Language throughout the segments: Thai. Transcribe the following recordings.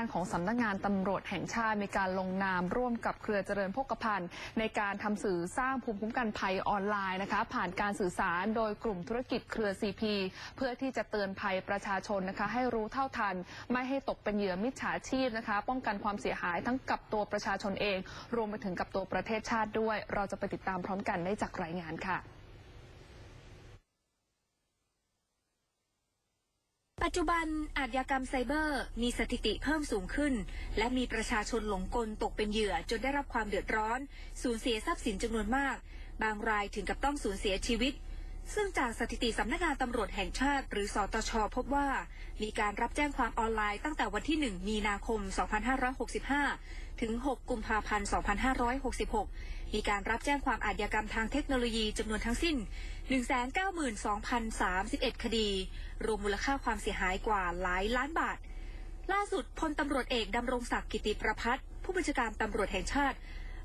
านของสำนักงานตำรวจแห่งชาติมีการลงนามร่วมกับเครือเจริญโภคภัณฑ์ในการทำสื่อสร้างภูมิคุ้มกันภัยออนไลน์นะคะ ผ่านการสื่อสารโดยกลุ่มธุรกิจเครือ CP เพื่อที่จะเตือนภัยประชาชนนะคะ ให้รู้เท่าทัน ไม่ให้ตกเป็นเหยื่อมิจฉาชีพนะคะ ป้องกันความเสียหายทั้งกับตัวประชาชนเอง รวมไปถึงกับตัวประเทศชาติด้วย เราจะไปติดตามพร้อมกันได้จากรายงานค่ะ ปัจจุบันอาชญากรรมไซเบอร์มีสถิติเพิ่มสูงขึ้น และมีประชาชนหลงกลตกเป็นเหยื่อจนได้รับความเดือดร้อน สูญเสียทรัพย์สินจำนวนมาก บางรายถึงกับต้องสูญเสียชีวิต ซึ่งจากสถิติสำนักงานตำรวจแห่งชาติ หรือสตช พบว่า มีการรับแจ้งความออนไลน์ตั้งแต่วันที่ 1 มีนาคม 2565 ถึง 6 กุมภาพันธ์ 2566 มีการรับแจ้งความอาชญากรรมทางเทคโนโลยีจำนวนทั้งสิ้น 192,031 คดี รวมมูลค่าความเสียหายกว่าหลายล้านบาท ล่าสุดพลตำรวจเอกดำรงศักดิ์กิติประพัฒน์ผู้บัญชาการตำรวจแห่งชาติ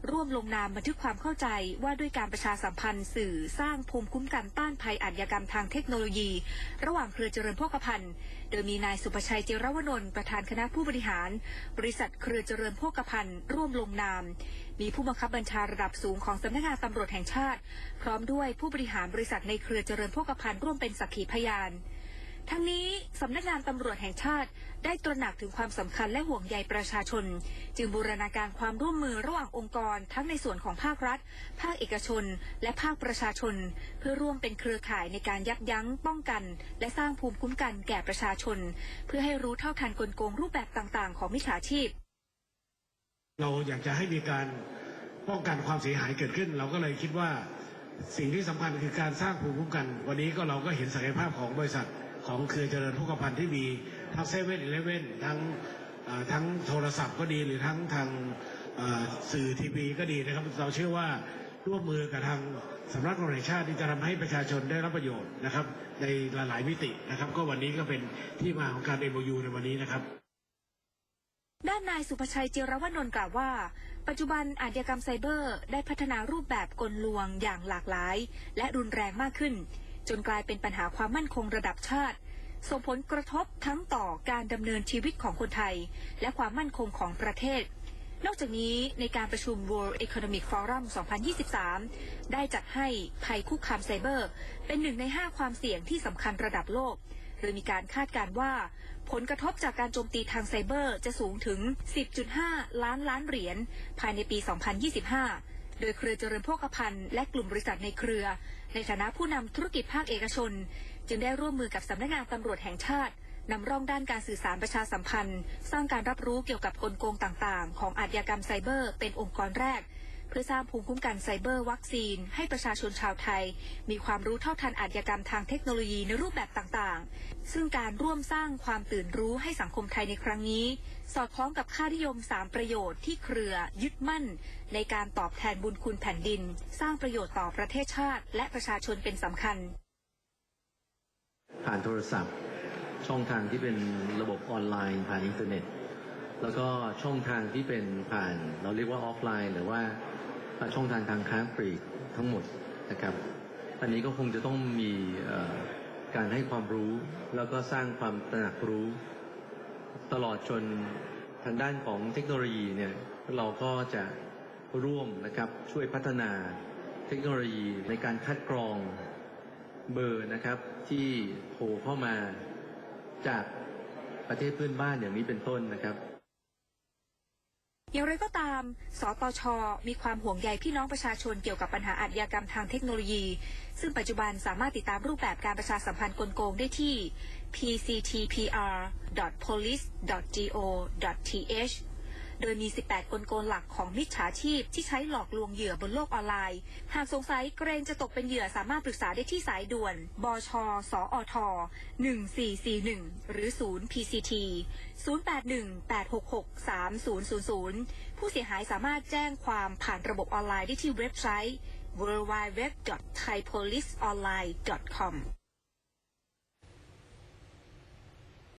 ร่วมลงนามบันทึกความเข้าใจว่าด้วยการประชาสัมพันธ์สื่อสร้างภูมิคุ้มกันต้านภัยอาชญากรรมทางเทคโนโลยี ระหว่างเครือเจริญโภคภัณฑ์โดยมีนายสุประชัยเจรวนนท์ประธานคณะผู้บริหาร บริษัทเครือเจริญโภคภัณฑ์ร่วมลงนาม มีผู้บังคับบัญชาระดับสูงของสำนักงานตำรวจแห่งชาติ พร้อมด้วยผู้บริหารบริษัทในเครือเจริญโภคภัณฑ์ร่วมเป็นสักขีพยาน ทั้งนี้สำนักงานตำรวจแห่งชาติ ได้ตระหนักถึงความสำคัญและห่วงใยประชาชน จึงบูรณาการความร่วมมือระหว่างองค์กร ทั้งในส่วนของภาครัฐ ภาคเอกชน และภาคประชาชน เพื่อร่วมเป็นเครือข่ายในการยับยั้ง ป้องกัน และสร้างภูมิคุ้มกันแก่ประชาชน เพื่อให้รู้เท่าทันกลโกงรูปแบบต่าง ๆ ของมิจฉาชีพ เราอยากจะให้มีการป้องกันความเสียหายเกิดขึ้น เราก็เลยคิดว่าสิ่งที่สำคัญคือการสร้างภูมิคุ้มกัน วันนี้ก็เราก็เห็นศักยภาพของบริษัท ของเครือเจริญพกพันธ์ที่มีทั้งเซเว่นอีเลเว่นทั้งทั้งโทรศัพท์ก็ดีหรือทั้งทางสื่อทีวีก็ดีนะครับ เราเชื่อว่าร่วมมือกับทางสำนักงานแห่งชาติที่จะทำให้ประชาชนได้รับประโยชน์นะครับ ในหลาย ๆ มิตินะครับ ก็วันนี้ก็เป็นที่มาของการ MOU ในวันนี้นะครับ ด้านนายสุภชัยเจรวนนท์กล่าวว่า ปัจจุบันอาชญากรรมไซเบอร์ ได้พัฒนารูปแบบกลลวงอย่างหลากหลาย และรุนแรงมากขึ้น จนกลายเป็นปัญหาความมั่นคงระดับชาติ ส่งผลกระทบทั้งต่อการดำเนินชีวิตของคนไทย และความมั่นคงของประเทศ นอกจากนี้ในการประชุม World Economic Forum 2023 ได้จัดให้ภัยคุกคามไซเบอร์ เป็นหนึ่งใน 5 ความเสี่ยงที่สำคัญระดับโลกโดยมีการคาดการณ์ว่า ผลกระทบจากการโจมตีทางไซเบอร์จะสูงถึง 10.5 ล้านล้านเหรียญภายในปี 2025 โดยเครือเจริญโภคภัณฑ์ และกลุ่มบริษัทในเครือ ในฐานะผู้นำธุรกิจภาคเอกชน จึงได้ร่วมมือกับสำนักงานตำรวจแห่งชาตินำร่องด้านการสื่อสารประชาสัมพันธ์ สร้างการรับรู้เกี่ยวกับกลโกงต่างๆ ของอาชญากรรมไซเบอร์ เป็นองค์กรแรก เพื่อสร้างภูมิคุ้มกันไซเบอร์วัคซีน ให้ประชาชนชาวไทย มีความรู้เท่าทันอาชญากรรมทางเทคโนโลยีในรูปแบบต่างๆ ซึ่งการร่วมสร้างความตื่นรู้ให้สังคมไทยในครั้งนี้ สอดคล้องกับค่านิยม 3 ประโยชน์ที่เครือยึดมั่น ในการตอบแทนบุญคุณแผ่นดิน สร้างประโยชน์ต่อประเทศชาติ และประชาชนเป็นสำคัญ ผ่านโทรศัพท์ ช่องทางที่เป็นระบบออนไลน์ผ่านอินเทอร์เน็ต แล้วก็ช่องทางที่เป็นผ่าน เราเรียกว่าออฟไลน์ หรือว่าช่องทางทางค้าปลีกทั้งหมดนะครับ อันนี้ก็คงจะต้องมีการให้ความรู้ แล้วก็สร้างความตระหนักรู้ ตลอดจนทางด้านของเทคโนโลยีเนี่ยเราก็จะร่วมนะครับช่วยพัฒนาเทคโนโลยีในการคัดกรองเบอร์นะครับที่โทรเข้ามาจากประเทศเพื่อนบ้านอย่างนี้เป็นต้นนะครับ อย่างไรก็ตามสตชมีความห่วงใยพี่น้องประชาชนเกี่ยวกับปัญหาอาชญากรรมทางเทคโนโลยี ซึ่งปัจจุบันสามารถติดตามรูปแบบการประชาสัมพันธ์กลโกงได้ที่ pctpr.police.go.th โดยมี 18 กลโกงหลักของมิจฉาชีพที่ใช้หลอกลวงเหยื่อบนโลกออนไลน์ หากสงสัยเกรงจะตกเป็นเหยื่อสามารถปรึกษาได้ที่สายด่วน บช สอท 1441 หรือ0 PCT 0818663000 ผู้เสียหายสามารถแจ้งความผ่านระบบออนไลน์ได้ที่เว็บไซต์ www.thaipoliceonline.com